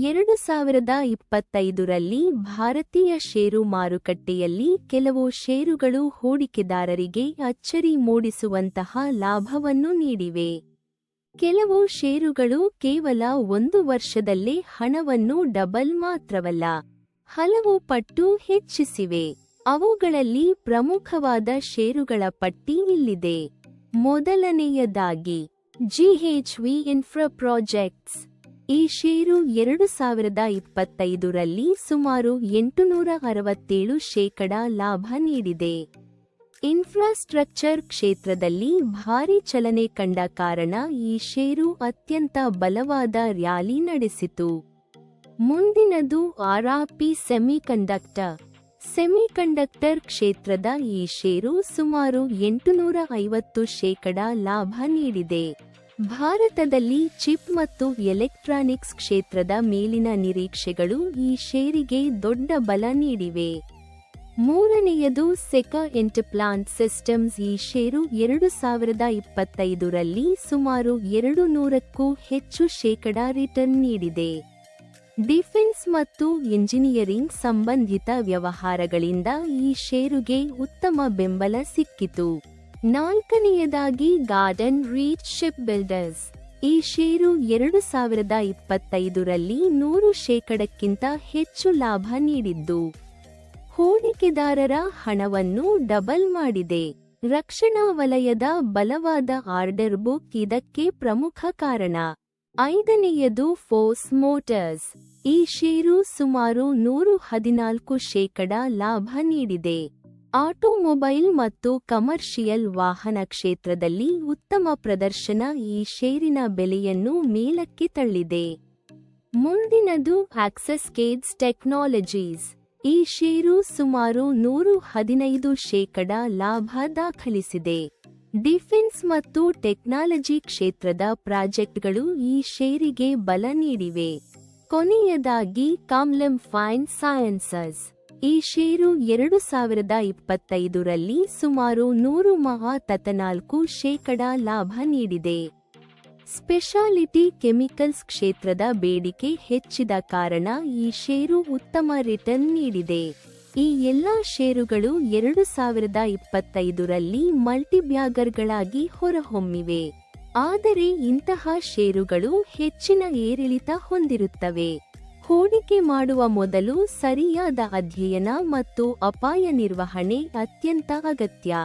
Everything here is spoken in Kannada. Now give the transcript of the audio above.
ಎರಡು ಸಾವಿರದ ಇಪ್ಪತ್ತೈದರಲ್ಲಿ ಭಾರತೀಯ ಷೇರು ಮಾರುಕಟ್ಟೆಯಲ್ಲಿ ಕೆಲವು ಷೇರುಗಳು ಹೂಡಿಕೆದಾರರಿಗೆ ಅಚ್ಚರಿ ಮೂಡಿಸುವಂತಹ ಲಾಭವನ್ನು ನೀಡಿವೆ. ಕೆಲವು ಷೇರುಗಳು ಕೇವಲ ಒಂದು ವರ್ಷದಲ್ಲೇ ಹಣವನ್ನು ಡಬಲ್ ಮಾತ್ರವಲ್ಲ, ಹಲವು ಪಟ್ಟು ಹೆಚ್ಚಿಸಿವೆ. ಅವುಗಳಲ್ಲಿ ಪ್ರಮುಖವಾದ ಷೇರುಗಳ ಪಟ್ಟಿ ಇಲ್ಲಿದೆ. ಮೊದಲನೆಯದಾಗಿ ಜಿಎಚ್ವಿ ಇನ್ಫ್ರಾ ಪ್ರಾಜೆಕ್ಟ್ಸ್. ಈ ಷೇರು ಎರಡು ಸಾವಿರದ ಇಪ್ಪತ್ತೈದರಲ್ಲಿ ಸುಮಾರು ಎಂಟುನೂರ ಅರವತ್ತೇಳು ಶೇಕಡ ಲಾಭ ನೀಡಿದೆ. ಇನ್ಫ್ರಾಸ್ಟ್ರಕ್ಚರ್ ಕ್ಷೇತ್ರದಲ್ಲಿ ಭಾರಿ ಚಲನೆ ಕಂಡ ಕಾರಣ ಈ ಷೇರು ಅತ್ಯಂತ ಬಲವಾದ ರ್ಯಾಲಿ ನಡೆಸಿತು. ಮುಂದಿನದು ಆರ್ಆರ್ಪಿ ಸೆಮಿಕಂಡಕ್ಟರ್. ಸೆಮಿಕಂಡಕ್ಟರ್ ಕ್ಷೇತ್ರದ ಈ ಷೇರು ಸುಮಾರು ಎಂಟುನೂರ ಐವತ್ತು ಶೇಕಡ ಲಾಭ ನೀಡಿದೆ. ಭಾರತದಲ್ಲಿ ಚಿಪ್ ಮತ್ತು ಎಲೆಕ್ಟ್ರಾನಿಕ್ಸ್ ಕ್ಷೇತ್ರದ ಮೇಲಿನ ನಿರೀಕ್ಷೆಗಳು ಈ ಷೇರಿಗೆ ದೊಡ್ಡ ಬಲ ನೀಡಿವೆ. ಮೂರನೆಯದು ಸೆಕ ಎಂಟರ್ಪ್ಲಾಂಟ್ ಸಿಸ್ಟಮ್ಸ್ ಈ ಷೇರು ಎರಡು ಸಾವಿರದ ಇಪ್ಪತ್ತೈದರಲ್ಲಿ ಸುಮಾರು ಎರಡು ನೂರಕ್ಕೂ ಹೆಚ್ಚು ಶೇಕಡಾ ರಿಟರ್ನ್ ನೀಡಿದೆ. ಡಿಫೆನ್ಸ್ ಮತ್ತು ಎಂಜಿನಿಯರಿಂಗ್ ಸಂಬಂಧಿತ ವ್ಯವಹಾರಗಳಿಂದ ಈ ಷೇರುಗೆ ಉತ್ತಮ ಬೆಂಬಲ ಸಿಕ್ಕಿತು. ನಾಲ್ಕನೆಯದಾಗಿ ಗಾರ್ಡನ್ ರೀಚ್ ಶಿಪ್ ಬಿಲ್ಡರ್ಸ್ ಈ ಷೇರು ಎರಡು ಸಾವಿರದ ಇಪ್ಪತ್ತೈದರಲ್ಲಿ ನೂರು ಶೇಕಡಕ್ಕಿಂತ ಹೆಚ್ಚು ಲಾಭ ನೀಡಿದ್ದು. ಹೂಡಿಕೆದಾರರ ಹಣವನ್ನು ಡಬಲ್ ಮಾಡಿದೆ. ರಕ್ಷಣಾ ವಲಯದ ಬಲವಾದ ಆರ್ಡರ್ ಬುಕ್ ಇದಕ್ಕೆ ಪ್ರಮುಖ ಕಾರಣ. ಐದನೆಯದು ಫೋರ್ಸ್ ಮೋಟರ್ಸ್ ಈ ಷೇರು ಸುಮಾರು ನೂರು ಹದಿನಾಲ್ಕು ಶೇಕಡ ಲಾಭ ನೀಡಿದೆ. ಆಟೋಮೊಬೈಲ್ ಮತ್ತು ಕಮರ್ಷಿಯಲ್ ವಾಹನ ಕ್ಷೇತ್ರದಲ್ಲಿ ಉತ್ತಮ ಪ್ರದರ್ಶನ ಈ ಷೇರಿನ ಬೆಲೆಯನ್ನು ಮೇಲಕ್ಕೆ ತಳ್ಳಿದೆ. ಮುಂದಿನದು ಆಕ್ಸೆಸ್ ಕೇಡ್ಸ್ ಟೆಕ್ನಾಲಜೀಸ್ ಈ ಷೇರು ಸುಮಾರು ನೂರು ಹದಿನೈದು ಶೇಕಡ ಲಾಭ ದಾಖಲಿಸಿದೆ. ಡಿಫೆನ್ಸ್ ಮತ್ತು ಟೆಕ್ನಾಲಜಿ ಕ್ಷೇತ್ರದ ಪ್ರಾಜೆಕ್ಟ್ಗಳು ಈ ಷೇರಿಗೆ ಬಲ ನೀಡಿವೆ. ಕೊನೆಯದಾಗಿ ಕಾಮ್ಲೆಮ್ ಫೈನ್ ಸೈನ್ಸಸ್ ಈ ಷೇರು ಎರಡು ಸಾವಿರದ ಇಪ್ಪತ್ತೈದರಲ್ಲಿ ಸುಮಾರು ನೂರು ಮಹಾ ತತನಾಲ್ಕು ಶೇಕಡ ಲಾಭ ನೀಡಿದೆ. ಸ್ಪೆಷಾಲಿಟಿ ಕೆಮಿಕಲ್ಸ್ ಕ್ಷೇತ್ರದ ಬೇಡಿಕೆ ಹೆಚ್ಚಿದ ಕಾರಣ ಈ ಷೇರು ಉತ್ತಮ ರಿಟರ್ನ್ ನೀಡಿದೆ. ಈ ಎಲ್ಲಾ ಷೇರುಗಳು ಎರಡು ಸಾವಿರದ ಇಪ್ಪತ್ತೈದರಲ್ಲಿ ಮಲ್ಟಿಬ್ಯಾಗರ್ಗಳಾಗಿ ಹೊರಹೊಮ್ಮಿವೆ. ಆದರೆ ಇಂತಹ ಷೇರುಗಳು ಹೆಚ್ಚಿನ ಏರಿಳಿತ ಹೊಂದಿರುತ್ತವೆ. ಹೂಡಿಕೆ ಮಾಡುವ ಮೊದಲು ಸರಿಯಾದ ಅಧ್ಯಯನ ಮತ್ತು ಅಪಾಯ ನಿರ್ವಹಣೆ ಅತ್ಯಂತ ಅಗತ್ಯ.